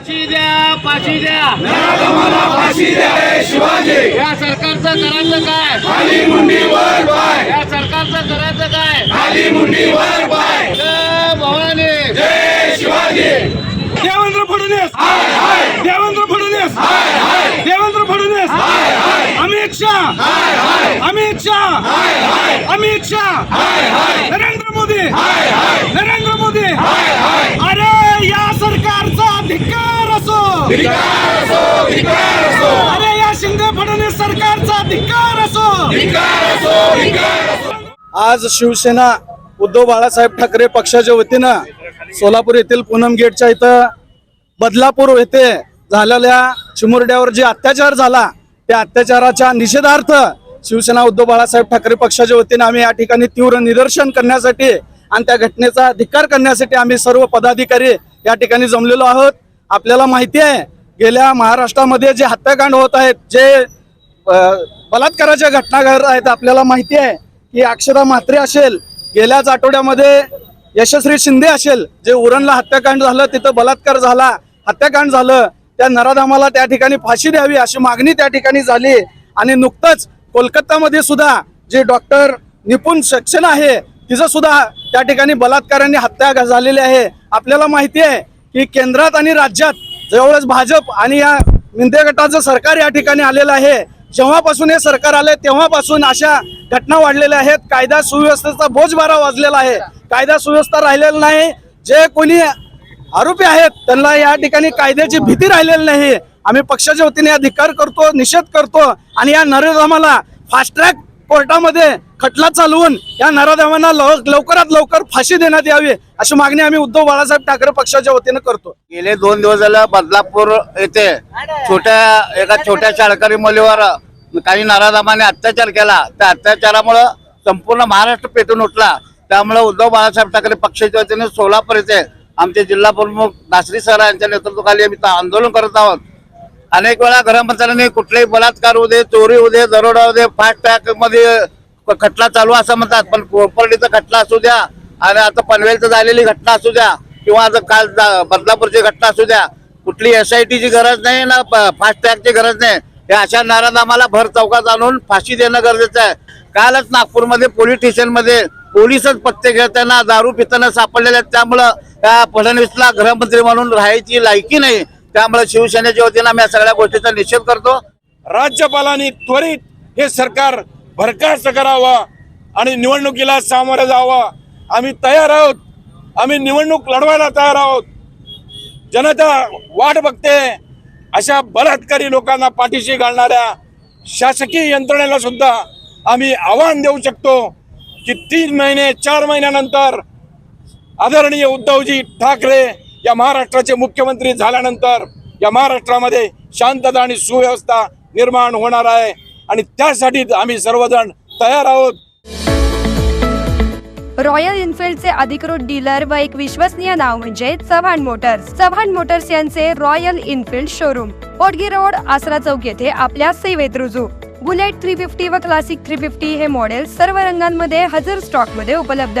फाशी द्या फाशी द्या. फाशी द्या शिवाजी. या सरकारचं करायचं काय? खाली मुंडी वर पाय. या सरकारचं करायचं काय? खाली मुंडी वर पाय. जय भवानी. जय शिवाजी. देवेंद्र फडणवीस. हाय हाय. देवेंद्र फडणवीस. हाय हाय. देवेंद्र फडणवीस. हाय हाय. अमित शाह. हाय हाय. अमित शाह. हाय हाय. अमित शाह. हाय हाय. नरेंद्र मोदी. हाय हाय. नरेंद्र अरे या शिंदे फडणवीस सरकारचा धिक्कार असो धिक्कार असो धिक्कार आज शिवसेना उद्धव बाळासाहेब ठाकरे पक्षाच्या वतीनं सोलापूर येथील पूनम गेटच्या इथं बदलापूर येथे झालेल्या चिमुरड्यावर जे अत्याचार झाला त्या अत्याचाराच्या निषेधार्थ शिवसेना उद्धव बाळासाहेब ठाकरे पक्षाच्या वतीनं आम्ही या ठिकाणी तीव्र निदर्शन करण्यासाठी आणि त्या घटनेचा धिक्कार करण्यासाठी आम्ही सर्व पदाधिकारी या ठिकाणी जमलेलो आहोत. आपल्याला माहिती आहे गेल्या महाराष्ट्रामध्ये जे हत्याकांड होत आहेत जे बलात्काराच्या घटना घडत आहेत आपल्याला माहिती आहे की अक्षरा म्हात्रे असेल गेल्याच आठवड्यामध्ये यशस्वी शिंदे असेल जे उरणला हत्याकांड झालं तिथं बलात्कार झाला हत्याकांड झालं त्या नराधामाला त्या ठिकाणी फाशी द्यावी अशी मागणी त्या ठिकाणी झाली. आणि नुकतंच कोलकातामध्ये सुद्धा जे डॉक्टर निपुण सक्सेना आहे तिचं सुद्धा त्या ठिकाणी बलात्काराने हत्या झालेली आहे. आपल्याला माहिती आहे की केंद्रात आणि राज्यात जवळच भाजप आणि या मिंदे गटाचं सरकार या ठिकाणी आलेलं आहे जेव्हापासून हे सरकार आले तेव्हापासून अशा घटना वाढलेल्या आहेत. कायदा सुव्यवस्थेचा बोजबारा वाजलेला आहे. कायदा सुव्यवस्था राहिलेला नाही. जे कोणी आरोपी आहेत त्यांना या ठिकाणी कायद्याची भीती राहिलेली नाही. आम्ही पक्षाच्या वतीने अधिकार करतो निषेध करतो आणि या नरेंद्र फास्ट ट्रॅक कोर्टामध्ये खटला चालवून या नराधामांना लव- लवकरात लवकर फाशी देण्यात यावी अशी मागणी आम्ही उद्धव बाळासाहेब ठाकरे पक्षाच्या वतीनं करतो. गेले दोन दिवस झालं बदलापूर येथे छोट्या एका छोट्या शाळकरी मुलीवर काही नराधमाने अत्याचार केला. त्या अत्याचारामुळं संपूर्ण महाराष्ट्र पेटून उठला. त्यामुळे उद्धव बाळासाहेब ठाकरे पक्षाच्या वतीने सोलापूर येथे आमचे जिल्हा प्रमुख दासरी सर यांच्या नेतृत्वाखाली आम्ही आंदोलन करत आहोत. अनेक वेळा गृहमंत्र्यांनी कुठलेही बलात्कार होऊ दे चोरी होऊ दे दरोडा होऊ दे फास्ट ट्रॅकमध्ये खटला चालू असं म्हणतात पण कोपर्डीचा खटला असू द्या आणि आता पनवेलचं झालेली घटना असू द्या किंवा आता काल जा- बदलापूरची घटना असू द्या कुठली एस आय टीची गरज नाही ना फास्ट ट्रॅकची गरज नाही. हे अशा नाराधामाला भर चौकात आणून फाशी देणं गरजेचं आहे. कालच नागपूरमध्ये पोलीस स्टेशनमध्ये पोलीसच पत्ते खेळताना दारू पिताना सापडलेले आहेत. त्यामुळं त्या फडणवीसला गृहमंत्री म्हणून राहायची लायकी नाही. त्यामुळे शिवसेनेच्या वतीनं आम्ही सगळ्या गोष्टीचा निषेध करतो. राज्यपालांनी त्वरित हे सरकार भरकास्त करावं आणि निवडणुकीला सामोरं जावं. आम्ही तयार आहोत. आम्ही निवडणूक लढवायला तयार आहोत. जनता वाट बघते. अशा बलात्कारी लोकांना पाठीशी घालणाऱ्या शासकीय यंत्रणेला सुद्धा आम्ही आव्हान देऊ शकतो की तीन महिने चार महिन्यानंतर आदरणीय उद्धवजी ठाकरे या महाराष्ट्राचे मुख्यमंत्री झाल्यानंतर या महाराष्ट्रामध्ये शांतता आणि सुव्यवस्था निर्माण होणार आहे. आणि त्यासाठी आम्ही सर्वजण तयार आहोत. रॉयल इन्फिल्डचे अधिकृत डीलर व एक विश्वसनीय नाव म्हणजे चव्हाण मोटर्स. चव्हाण मोटर्स यांचे royal Enfield showroom. Potgi road Asara Chowk येथे आपल्या सेवेत रुजू. बुलेट थ्री फिफ्टी व क्लासिक थ्री फिफ्टी हे मॉडेल सर्व रंगांमध्ये हजर स्टॉकमध्ये उपलब्ध.